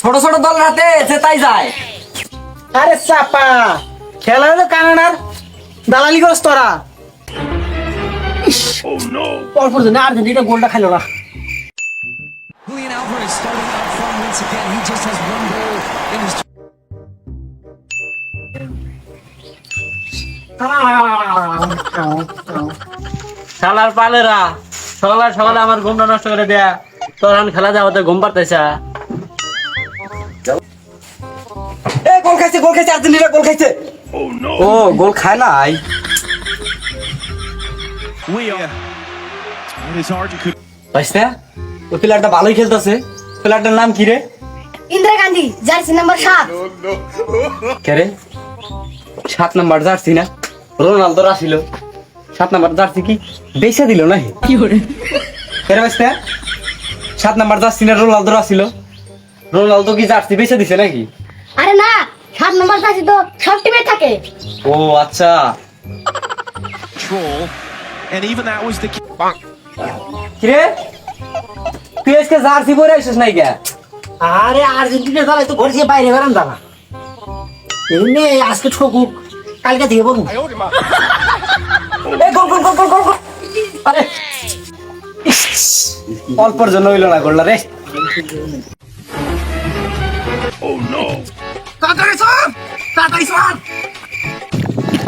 ছোট ছোট দল হাতে জেতাই যায়। আরে চাপা খেলা হলো কানাডার? দালালি করস তোরা পরপর জন্য আর্জেন্টিনা গোলটা খাইলো না। শালার পালেরা সকালে সকালে আমার ঘুমটা নষ্ট করে দেয়া। তোর খেলা যাওয়াতে ঘুম পারতেছা এ গোল খাইছে গোল খাইছে আর্জেন্টিনা গোল খাইছে। ও গোল খায় নাই। ওই প্লেয়ারটা ভালোই খেলতেছে। প্লেয়ারটার নাম কি রে? ইন্দিরা গান্ধী জার্সি নাম্বার সাত। কে রে? সাত নাম্বার জার্সি না? রোনালদো আসিল। সাত নাম্বার জার্সি কি? বেচে দিল না কি করে? কে রে ভাইস্তা সাত নাম্বার জার্সি না রোনালদো আসিল রোনালদো কি জার্সি বেচে দিছে নাকি? আরে না সাত নাম্বার জার্সি তো সব টিমে থাকে। ও আচ্ছা। Control. And even that was the key. কি রে তুই আজকে জার্সি পরে আসিস নাই কে? আরে আর্জেন্টিনা দালাই তো ঘর থেকে বাইরে বেরান দানা এমনি আজকে ঠকুক কালকে দিয়ে বলুন। এ গোল গোল গোল গোল। আরে অল্পর জন্য হইল না গোলটা রে। তাড়াতাড়ি সর তাড়াতাড়ি সর।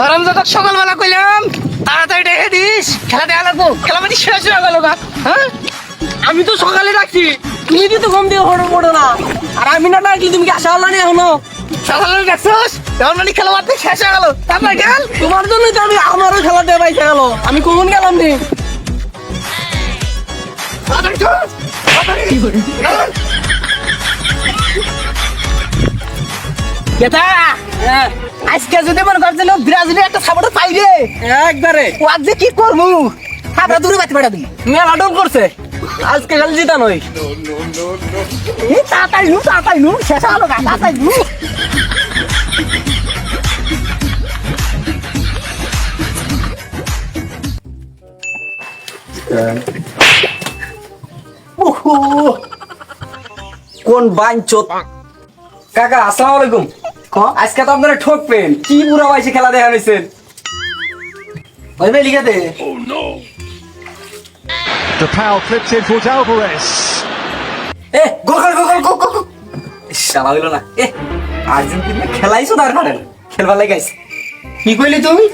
আরাম সকালবেলা কইলাম তাড়াতাড়ি দেখে দিস খেলা দেখা লাগবো। খেলা মানে শেষ হয়ে গেল হ্যাঁ? আমি তো সকালে রাখছি তুমি তো ঘুম দিয়ে হড়ো পড়ো না। আর আমি না ডাকলি তুমি কি আসা হলো না এখনও? সকালে দেখছোস? তখন মানে খেলা মারতে শেষ হয়ে গেল। তারপরে গেল? তোমার জন্যই তো আমি আমারও খেলা দিয়ে পাইছে গেল। আমি কখন গেলাম নি আজকে যদি মনে করছিল ব্রাজিলের একটা সাপোর্ট পাই রে একবারে। ও আজ কি করব? আমরা দূরে বাতি বেড়া দিই মেলা ডোল করছে। আজকে খালি জিতা নই তাড়াতাড়ি নু তাড়াতাড়ি নু শেষ হলো গা নু ওহো কোন বাঞ্চত? কাকা আসসালামু আলাইকুম। আজকে তো আপনারা ঠকবেন কি বুড়া বয়সে খেলা দেখা হয়েছেন ওই বে লিখে দে। The in towards Alvarez. এ গোল গোল গোল গোল গোল গোল শালা হইল না। এ আর্জেন্টিনা খেলাইছো তার কারণে খেলবার লাগে আইছে। কি কইলি তুমি?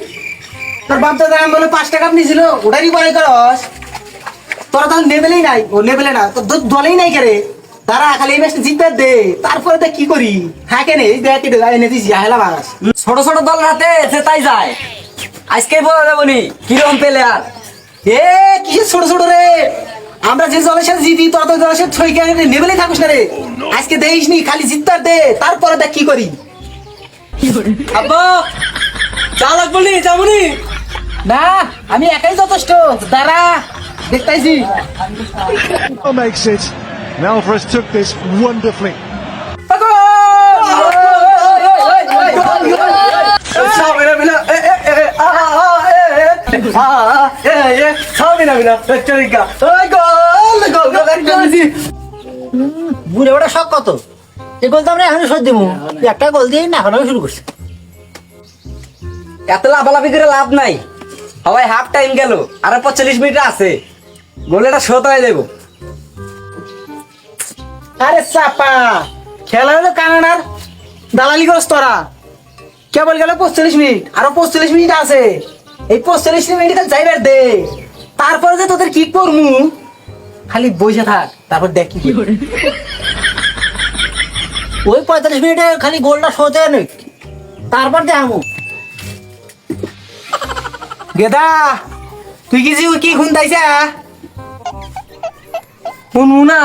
তোর বাপ দাদা আমি বলে পাঁচ টাকা নিয়েছিল ওটারই পরে করস তোরা তখন নেবেলেই নাই, ও লেভেলে না দল- দলেই নাই কেরে তারা খালি এই ম্যাচটা জিতবে দে, তারপরে দেখ কি করি। হ্যাঁ কেন এই দেখ কেটে এনে দিছি হেলা বাগাস ছোট ছোট দল হাতে জেতাই যায়। আজকে বলা যাব নি কিরম প্লেয়ার এ, কিসের ছোট ছোট রে? আমরা যে দলের সাথে জিতি, তোরা তো দলের সাথে ছয় কেন লেভেলেই থাকিস না রে। আজকে দেখিস নি, খালি জিতবার দে, তারপরে দেখ কি করি। আব্বা, চা লাগবো নি? না, আমি একাই যথেষ্ট, দাঁড়া। দেখতাইছি। Makes it. And Alvarez took this wonderfully. Sabina বিনা এ এ এ আ আ এ এ আ আ এ এ সাবিনা বিনা চরিকা ওই গোল গোল গোল একটা দিছি বুড়ে ওটা শখ কত? এই গোল তো আমরা এখনই শোধ দিব একটা গোল দিয়ে না এখন আমি শুরু করছি। এত লাফালাফি করে লাভ নাই। সবাই হাফ টাইম গেল আর পঁয়তাল্লিশ মিনিট আছে। গোলেটা শোধ হয়ে যাব আরে চাপা। খেলা হলো কানাডার দালালি করস তোরা কেবল গেল পঁয়তাল্লিশ মিনিট, আরও পঁয়তাল্লিশ মিনিট আছে। এই পঁয়তাল্লিশ মিনিট খালি যাইবার দে। তারপরে যে তোদের কি করমু? খালি বসে থাক, তারপর দেখ কি। ওই পঁয়তাল্লিশ মিনিটে খালি গোলটা শোতে নেই তারপর দেখামু গেদা, তুই কি কি খুন্দাইছা শুনব না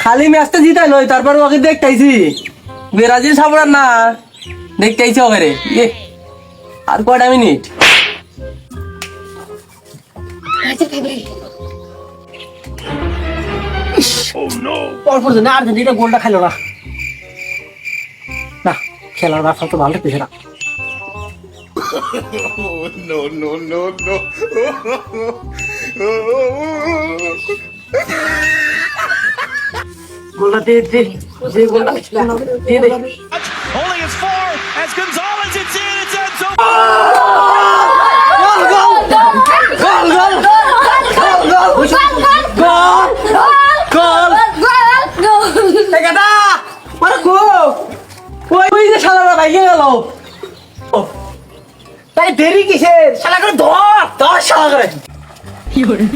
খালি ম্যাচটা জিতাই লই তারপর ওকে দেখতেইছি ব্রাজিল সাপোর্টার না দেখতেইছি ওকে রে এ আর কয়টা মিনিট পরপর জন্য আর্জেন্টিনা গোলটা খেলো না না খেলার ব্যাপার তো ভালো পেছে না no, no, no. গোলটা দিয়ে দে যে গোলটা দিয়ে দে Only his four as Gonzalez it's in. It's গেল তাই দেরি কিসের শালা করে ধর ধর শালা করে 有人。